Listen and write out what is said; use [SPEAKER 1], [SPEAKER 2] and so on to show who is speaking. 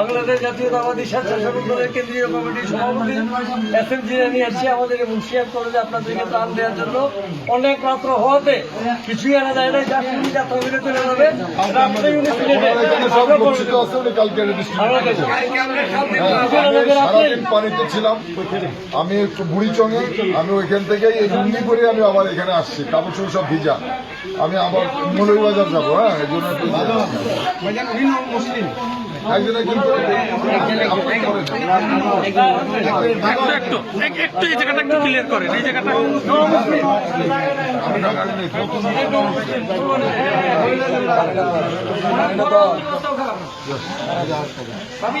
[SPEAKER 1] বাংলাদেশ জাতীয়তাবাদী স্বেচ্ছাসেবক দলের কেন্দ্রীয় কমিটির সভাপতি এস এম জিরানি এসে আমাদের মুন্সিয়াত কলেজে আপনাদেরকে প্রাণ দেওয়ার জন্য অনেক রাত্র হওয়াতে কিছুই আনা যায় না যা শুনি যাত্রা তহবিলে চলে যাবে।
[SPEAKER 2] আমার পানিতে ছিলাম। আমি একটু বুড়ি চঙে আমি ওইখান থেকে এই লুঙ্গি করে আমি আবার এখানে আসছি কাপড় চোপড় সব ভিজা। আমি আবার মৌলভীবাজার যাব হ্যাঁ এই জন্য একটু আমি